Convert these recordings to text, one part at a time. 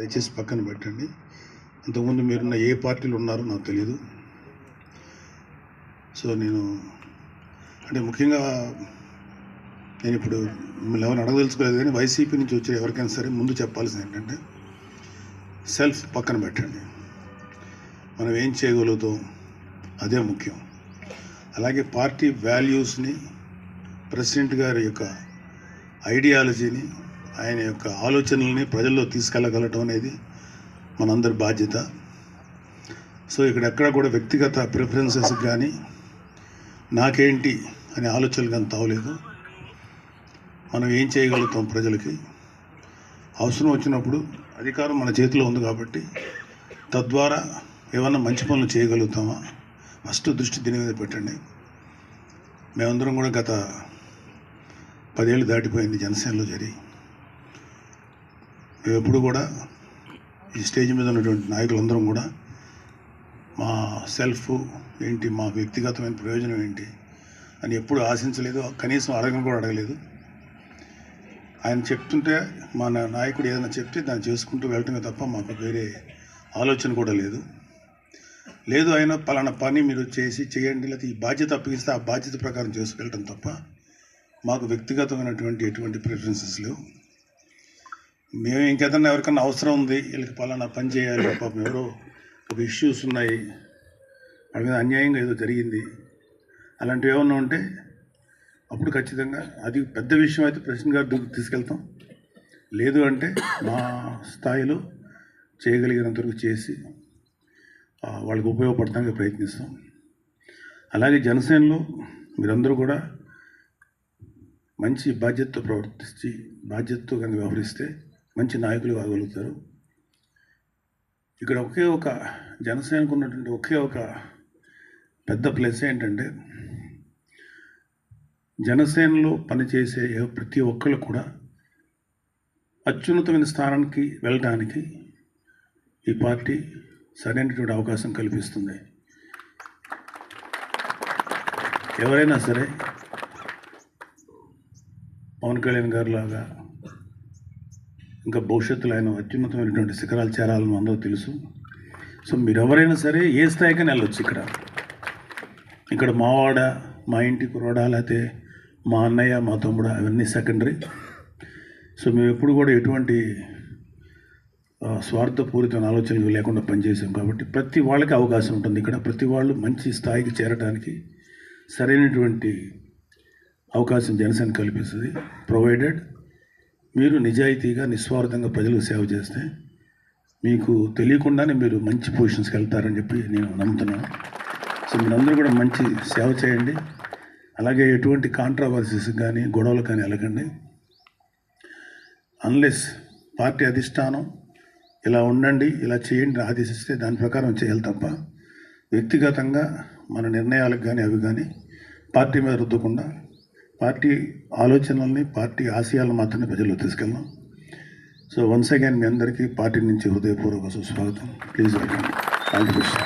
దయచేసి పక్కన పెట్టండి. ఇంతకుముందు మీరున్న ఏ పార్టీలు ఉన్నారో నాకు తెలియదు సో నేను అంటే ముఖ్యంగా నేను ఇప్పుడు మిమ్మల్ని ఎవరిని అడగదలుచుకోలేదు కానీ వైసీపీ నుంచి వచ్చే ఎవరికైనా సరే ముందు చెప్పాల్సింది ఏంటంటే సెల్ఫ్ పక్కన పెట్టండి. మనం ఏం చేయగలుగుతాం? అదే ముఖ్యం. అలాగే పార్టీ వాల్యూస్ని ప్రెసిడెంట్ గారి యొక్క ఐడియాలజీని ఆయన యొక్క ఆలోచనల్ని ప్రజల్లో తీసుకెళ్ళగలటం అనేది మనందరి బాధ్యత. సో ఇక్కడ ఎక్కడ కూడా వ్యక్తిగత ప్రిఫరెన్సెస్ కానీ నాకేంటి అనే ఆలోచనలు కానీ తావలేదు. మనం ఏం చేయగలుగుతాం ప్రజలకి? అవసరం వచ్చినప్పుడు అధికారం మన చేతిలో ఉంది కాబట్టి తద్వారా ఏమన్నా మంచి పనులు చేయగలుగుతామా? ఫస్ట్ దృష్టి దీని మీద పెట్టండి. మేమందరం కూడా గత పదేళ్ళు దాటిపోయింది జనసేనలో జరిగి మేము ఎప్పుడు కూడా ఈ స్టేజ్ మీద ఉన్నటువంటి నాయకులందరం కూడా మా సెల్ఫ్ ఏంటి మా వ్యక్తిగతమైన ప్రయోజనం ఏంటి అని ఎప్పుడు ఆశించలేదు. కనీసం అడగను కూడా అడగలేదు. ఆయన చెప్తుంటే మా నాయకుడు ఏదైనా చెప్తే దాన్ని చేసుకుంటూ వెళ్ళటమే తప్ప మాకు వేరే ఆలోచన కూడా లేదు. లేదు అయినా పలానా పని మీరు చేసి చేయండి లేకపోతే ఈ బాధ్యత అప్పగిస్తే ఆ బాధ్యత ప్రకారం చేసుకెళ్ళటం తప్ప మాకు వ్యక్తిగతమైనటువంటి ఎటువంటి ప్రిఫరెన్సెస్ లేవు. మేము ఇంకేదన్నా ఎవరికన్నా అవసరం ఉంది వీళ్ళకి పలానా పని చేయాలి పాపం ఎవరో ఒక ఇష్యూస్ ఉన్నాయి వాళ్ళ మీద అన్యాయంగా ఏదో జరిగింది అలాంటివి ఏమన్నా ఉంటే అప్పుడు ఖచ్చితంగా అది పెద్ద విషయం అయితే ప్రెసిడెంట్ గారి దగ్గరికి తీసుకెళ్తాం. లేదు అంటే మా స్థాయిలో చేయగలిగినంత వరకు చేసి వాళ్ళకి ఉపయోగపడటానికి ప్రయత్నిస్తాం. అలాగే జనసేనలో మీరందరూ కూడా మంచి బాధ్యతతో ప్రవర్తించి బాధ్యతతో కనుక వ్యవహరిస్తే మంచి నాయకులు కాగలుగుతారు. ఇక్కడ ఒకే ఒక జనసేనకు ఉన్నటువంటి ఒకే ఒక పెద్ద ప్లస్ ఏంటంటే జనసేనలో పనిచేసే ప్రతి ఒక్కరు కూడా అత్యున్నతమైన స్థానానికి వెళ్ళడానికి ఈ పార్టీ సరైనటువంటి అవకాశం కల్పిస్తుంది. ఎవరైనా సరే పవన్ కళ్యాణ్ గారు లాగా ఇంకా భవిష్యత్తులో ఆయన అత్యున్నతమైనటువంటి శిఖరాలు చేరాలని అందరూ తెలుసు. సో మీరు ఎవరైనా సరే ఏ స్థాయికైనా వెళ్ళొచ్చు ఇక్కడ. ఇక్కడ మావాడ మా ఇంటి కుర్రాడా లేకపోతే మా అన్నయ్య మా తమ్ముడు అవన్నీ సెకండరీ. సో మేము ఎప్పుడు కూడా ఎటువంటి స్వార్థపూరితమైన ఆలోచనలు లేకుండా పనిచేసాం కాబట్టి ప్రతి వాళ్ళకి అవకాశం ఉంటుంది ఇక్కడ. ప్రతి వాళ్ళు మంచి స్థాయికి చేరడానికి సరైనటువంటి అవకాశం జనసేన కల్పిస్తుంది. ప్రొవైడెడ్ మీరు నిజాయితీగా నిస్వార్థంగా ప్రజలకు సేవ చేస్తే మీకు తెలియకుండానే మీరు మంచి పొజిషన్స్కి వెళ్తారని చెప్పి నేను నమ్ముతున్నాను. సో మీరందరూ కూడా మంచి సేవ చేయండి. అలాగే ఎటువంటి కాంట్రవర్సీస్ కానీ గొడవలు కానీ వెళ్ళకండి అన్లెస్ పార్టీ అధిష్టానం ఇలా ఉండండి ఇలా చేయండి ఆదేశిస్తే దాని ప్రకారం చేయాలి తప్ప వ్యక్తిగతంగా మన నిర్ణయాలకు కానీ అవి కానీ పార్టీ మీద రుద్దకుండా పార్టీ ఆలోచనల్ని పార్టీ ఆశయాలను మాత్రమే ప్రజల్లో తీసుకెళ్దాం. సో వన్స్ అగైన్ మీ అందరికీ పార్టీ నుంచి హృదయపూర్వక సుస్వాగతం. Please welcome all the best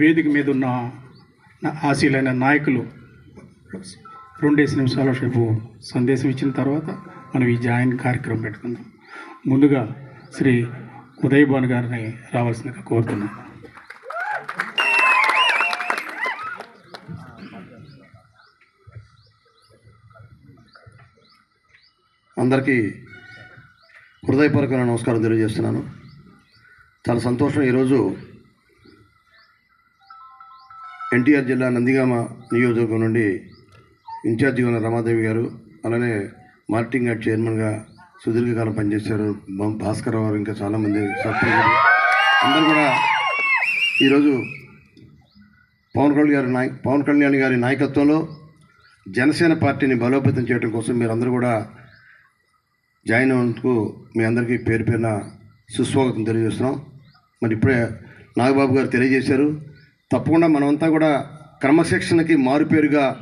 వేదిక మీద ఉన్న ఆశీలైన నాయకులు రెండేసి నిమిషాల సేపు సందేశం ఇచ్చిన తర్వాత మనం ఈ జాయిన్ కార్యక్రమం పెట్టుకుందాం. ముందుగా శ్రీ ఉదయ్ భాను గారిని రావాల్సిందిగా కోరుతున్నాను. అందరికీ హృదయపూర్వకమైన నమస్కారం తెలియజేస్తున్నాను. చాలా సంతోషం ఈరోజు ఎన్టీఆర్ జిల్లా నందిగామ నియోజకవర్గం నుండి ఇన్ఛార్జిగా ఉన్న రమాదేవి గారు అలానే మార్టింగ్ యార్డ్ చైర్మన్గా సుదీర్ఘకాలం పనిచేశారు. భాస్కర్ గారు ఇంకా చాలామంది సర్పంచులు అందరూ కూడా ఈరోజు పవన్ కళ్యాణ్ గారి నాయ పవన్ కళ్యాణ్ గారి నాయకత్వంలో జనసేన పార్టీని బలోపేతం చేయడం కోసం మీరందరూ కూడా జాయిన్ అవ్వకు మీ అందరికీ పేరు పేరున సుస్వాగతం తెలియజేస్తున్నాం. మరి ఇప్పుడే నాగబాబు గారు తెలియజేశారు. తప్పకుండా మనమంతా కూడా క్రమశిక్షణకి మారుపేరుగా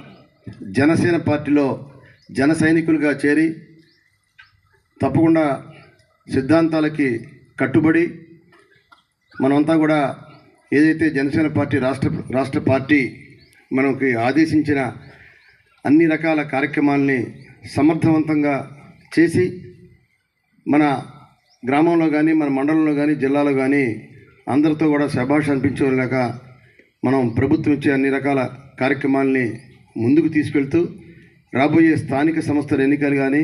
జనసేన పార్టీలో జన సైనికులుగా చేరి తప్పకుండా సిద్ధాంతాలకి కట్టుబడి మనమంతా కూడా ఏదైతే జనసేన పార్టీ రాష్ట్ర రాష్ట్ర పార్టీ మనకి ఆదేశించిన అన్ని రకాల కార్యక్రమాల్ని సమర్థవంతంగా చేసి మన గ్రామంలో కానీ మన మండలంలో కానీ జిల్లాలో కానీ అందరితో కూడా శభాష్ అనిపించేలాక మనం ప్రభుత్వం ఇచ్చే అన్ని రకాల కార్యక్రమాల్ని ముందుకు తీసుకెళ్తూ రాబోయే స్థానిక సంస్థల ఎన్నికలు కానీ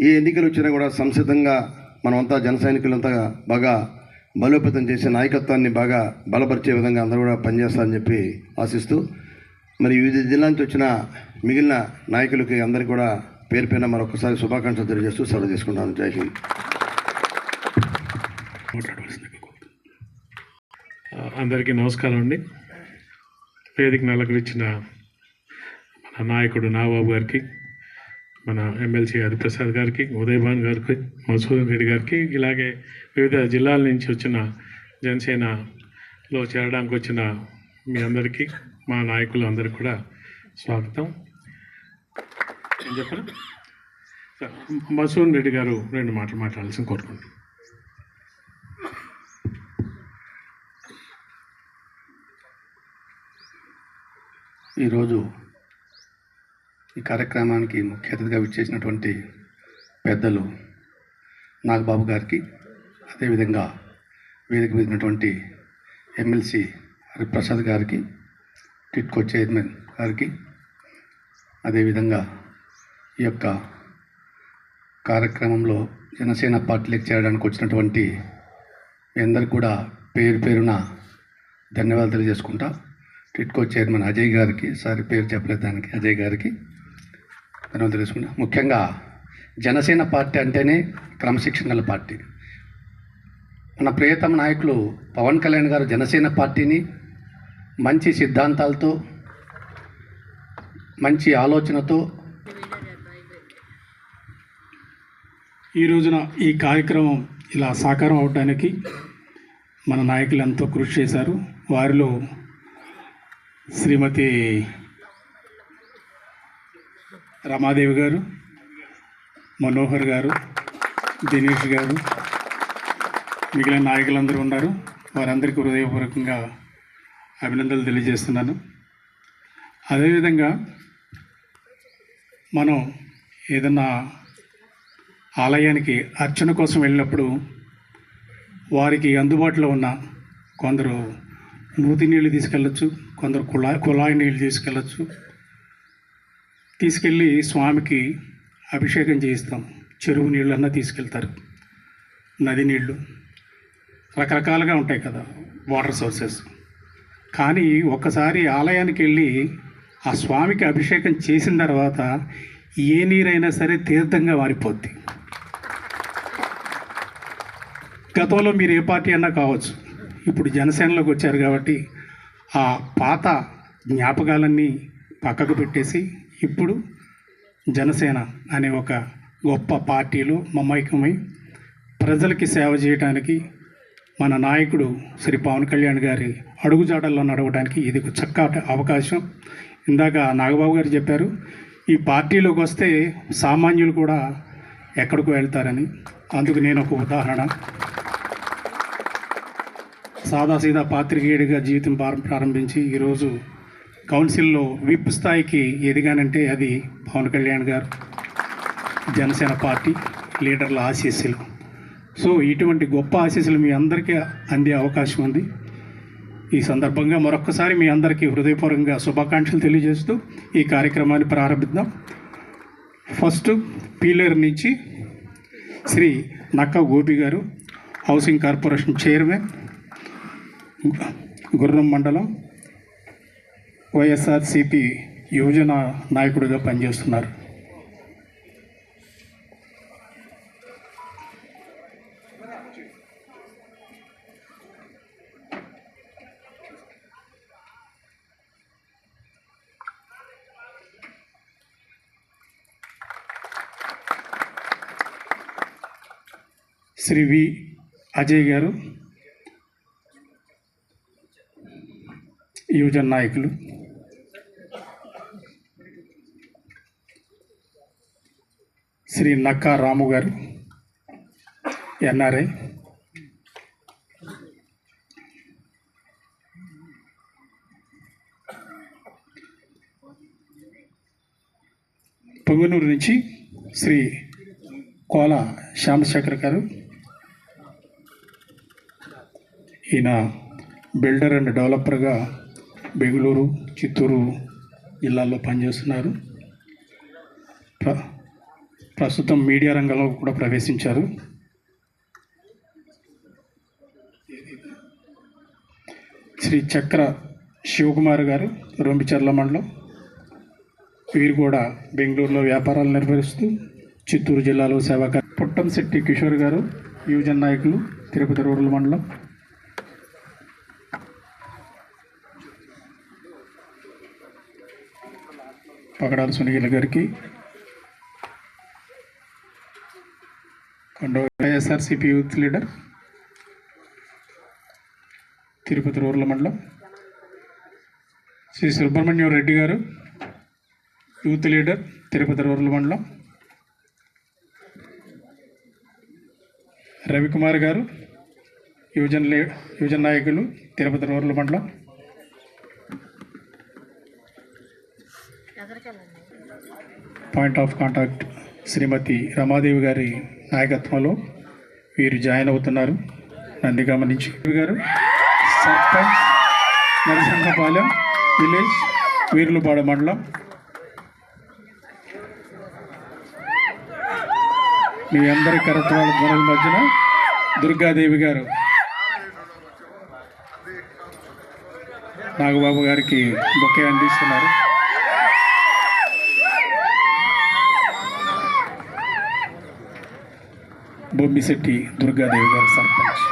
ఏ ఎన్నికలు వచ్చినా కూడా సంసిద్ధంగా మనమంతా జన సైనికులంతా బాగా బలోపేతం చేసే నాయకత్వాన్ని బాగా బలపరిచే విధంగా అందరూ కూడా పనిచేస్తారని చెప్పి ఆశిస్తూ మరి వివిధ జిల్లా నుంచి వచ్చిన మిగిలిన నాయకులకి అందరికీ కూడా పేరు పైన మరొకసారి శుభాకాంక్షలు తెలియజేస్తూ సెలవు తీసుకుంటాను. జై హింద్. అందరికీ నమస్కారం అండి. వేదిక నలకరించిన మన నాయకుడు నాబాబు గారికి మన ఎమ్మెల్సీ హరిప్రసాద్ గారికి ఉదయభాన్ గారికి మధుసూదన్ రెడ్డి గారికి ఇలాగే వివిధ జిల్లాల నుంచి వచ్చిన జనసేనలో చేరడానికి వచ్చిన మీ అందరికీ మా నాయకులు అందరికీ కూడా స్వాగతం. ఏం చెప్పరా? మధుసూదన్ రెడ్డి గారు రెండు మాటలు మాట్లాడాల్సింది కోరుకుంటున్నాను ఈరోజు ఈ కార్యక్రమానికి ముఖ్య అతిథిగా విచ్చేసినటువంటి పెద్దలు నాగబాబు గారికి అదేవిధంగా వేదిక మీద ఎమ్మెల్సీ హరిప్రసాద్ గారికి టిట్కో చైర్మన్ గారికి అదేవిధంగా ఈ యొక్క కార్యక్రమంలో జనసేన పార్టీలకు చేరడానికి వచ్చినటువంటి మీ అందరికి కూడా పేరు పేరున ధన్యవాదాలు తెలియజేసుకుంటా. టిట్కో చైర్మన్ అజయ్ గారికి సారి పేరు చెప్పలేదు దానికి అజయ్ గారికి. అని తెలుసుకున్నా ముఖ్యంగా జనసేన పార్టీ అంటేనే క్రమశిక్షణ గల పార్టీ. మన ప్రియతమ నాయకులు పవన్ కళ్యాణ్ గారు జనసేన పార్టీని మంచి సిద్ధాంతాలతో మంచి ఆలోచనతో ఈ రోజున ఈ కార్యక్రమం ఇలా సాకారం అవడానికి మన నాయకులు ఎంతో కృషి చేశారు. వారిలో శ్రీమతి రమాదేవి గారు మనోహర్ గారు దినేష్ గారు మిగిలిన నాయకులందరూ ఉన్నారు. వారందరికీ హృదయపూర్వకంగా అభినందనలు తెలియజేస్తున్నాను. అదేవిధంగా మనం ఏదన్నా ఆలయానికి అర్చన కోసం వెళ్ళినప్పుడు వారికి అందుబాటులో ఉన్న కొందరు నూతి నీళ్ళు తీసుకెళ్ళచ్చు కొందరు కుళాయి కుళాయి నీళ్ళు తీసుకెళ్ళచ్చు తీసుకెళ్ళి స్వామికి అభిషేకం చేయిస్తాం. చెరువు నీళ్ళన్నా తీసుకెళ్తారు. నది నీళ్ళు. రకరకాలుగా ఉంటాయి కదా వాటర్ సోర్సెస్. కానీ ఒక్కసారి ఆలయానికి వెళ్ళి ఆ స్వామికి అభిషేకం చేసిన తర్వాత ఏ నీరైనా సరే తీర్థంగా మారిపోద్ది. గతంలో మీరు ఏ పార్టీ అన్నా కావచ్చు. ఇప్పుడు జనసేనలోకి వచ్చారు కాబట్టి ఆ పాత జ్ఞాపకాలన్నీ పక్కకు పెట్టేసి ఇప్పుడు జనసేన అనే ఒక గొప్ప పార్టీలో మమైకమై ప్రజలకి సేవ చేయడానికి మన నాయకుడు శ్రీ పవన్ కళ్యాణ్ గారి అడుగుజాడల్లో నడవడానికి ఇది ఒక చక్కటి అవకాశం. ఇందాక నాగబాబు గారు చెప్పారు ఈ పార్టీలోకి వస్తే సామాన్యులు కూడా ఎక్కడికి వెళ్తారని. అందుకు నేను ఒక ఉదాహరణ. సాదాసీదా పాత్రికేయుడిగా జీవితం ప్రారం- ప్రారంభించి ఈరోజు కౌన్సిల్లో విప్ స్థాయికి ఎదిగానంటే అది పవన్ కళ్యాణ్ గారు జనసేన పార్టీ లీడర్ల ఆశీస్సులు. సో ఇటువంటి గొప్ప ఆశీస్సులు మీ అందరికీ అందే అవకాశం ఉంది. ఈ సందర్భంగా మరొక్కసారి మీ అందరికీ హృదయపూర్వకంగా శుభాకాంక్షలు తెలియజేస్తూ ఈ కార్యక్రమాన్ని ప్రారంభిద్దాం. ఫస్ట్ పీలర్ నుంచి శ్రీ నక్క గోపి గారు హౌసింగ్ కార్పొరేషన్ చైర్మన్ గుర్రం మండలం వైఎస్ఆర్సిపి యువజన నాయకుడిగా పనిచేస్తున్నారు. శ్రీ వి అజయ్ గారు యువజన నాయకులు. శ్రీ నక్కా రాము గారు ఎన్ఆర్ఐ. పొంగునూరు నుంచి శ్రీ కోల శ్యామశేఖర్ గారు. ఈయన బిల్డర్ అండ్ డెవలపర్గా బెంగళూరు చిత్తూరు జిల్లాల్లో పనిచేస్తున్నారు. ప్రస్తుతం మీడియా రంగంలో కూడా ప్రవేశించారు. శ్రీ చక్ర శివకుమార్ గారు రొంబిచర్ల మండలం వీరు కూడా బెంగళూరులో వ్యాపారాలు నిర్వహిస్తూ చిత్తూరు జిల్లాలో సేవక పుట్టంశెట్టి కిషోర్ గారు యువజన నాయకులు తిరుపతి రూరల్ మండలం. పగడాల సునీల గారికి and YSRCP youth leader Tirupati rural మండలం శ్రీ సుబ్రహ్మణ్యం రెడ్డి గారు యూత్ లీడర్ తిరుపతి రూరల్ మండలం. రవికుమార్ గారు యువజన యువజన నాయకులు తిరుపతి రూరల్ మండలం. Point of contact. Shrimati Ramadevi గారి నాయకత్వంలో వీరు జాయిన్ అవుతున్నారు. నందిగామ నుంచి గారు సర్పంచ్ నరసింహపాలెం విలేజ్ వీర్లుపాడ మండలం. మీ అందరి కరత్వాల ధ్వనుల మధ్యన దుర్గాదేవి గారు నాగబాబు గారికి బొకే అందిస్తున్నారు. బొమ్మిశెట్టి దుర్గాదేవి గారు సర్పంచ్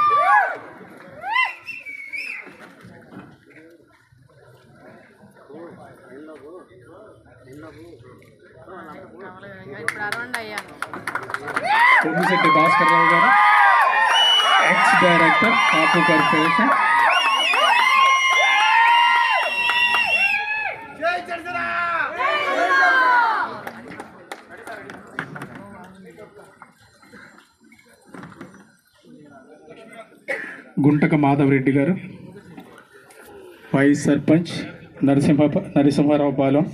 ఇప్పుడు అరౌండ్ అయ్యాను Bommisetti Bhaskar Rao garu ex director Kapu corporation Guntaka Madhavareddy garu vice sarpanch Narasimha Narasimharao Palem.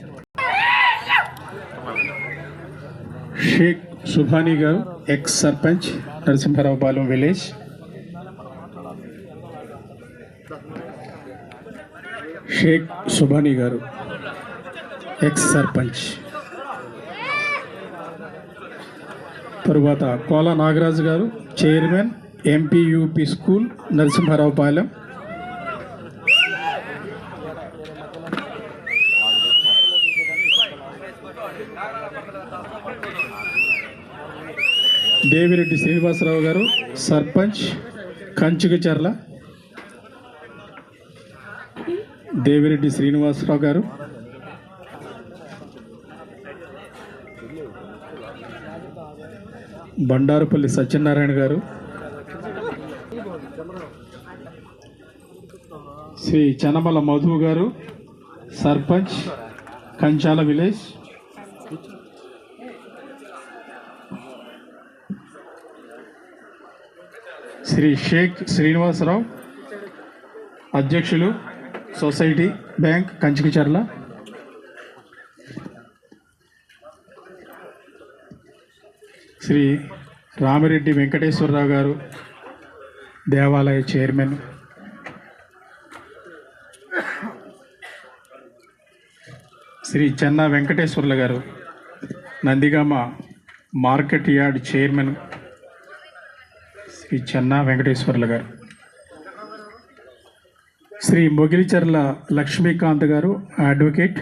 Sheikh Subhani garu ex sarpanch Narasimharao Palem village. Sheikh Subhani garu ex sarpanch. తరువాత Kola Nagaraju garu chairman MPUP school Narasimharao Palem Devireddy Srinivasarao garu sarpanch Kanchikacherla Devireddy Srinivasarao గారు బండారుపల్లి సత్యనారాయణ గారు Shri Chanamala Madhu garu sarpanch Kanchala village. Shri Sheikh Srinivasarao అధ్యక్షులు society bank Kanchikacherla. Shri Ramireddy Venkateswararao గారు దేవాలయ chairman. Shri Chenna Venkateswarlu garu Nandigama market yard chairman Shri Chenna Venkateswarlu garu. Shri Mogilicherla Lakshmikanth గారు advocate.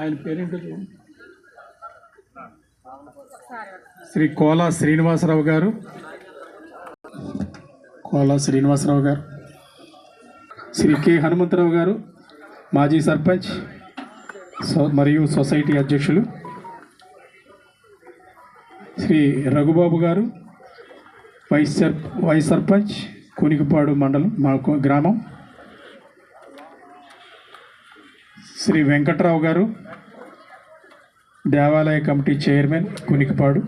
ఆయన పేరేంటో శ్రీ కోలా శ్రీనివాసరావు గారు. కోలా శ్రీనివాసరావు గారు. శ్రీ కె హనుమంతరావు గారు మాజీ సర్పంచ్ సో- మరియు సొసైటీ అధ్యక్షులు Shri Raghubabu garu vice sir vice sarpanch Kunikipadu మండలం మా గ్రామం. శ్రీ వెంకట్రావు గారు దేవాలయ కమిటీ చైర్మన్ కునికిపాడు.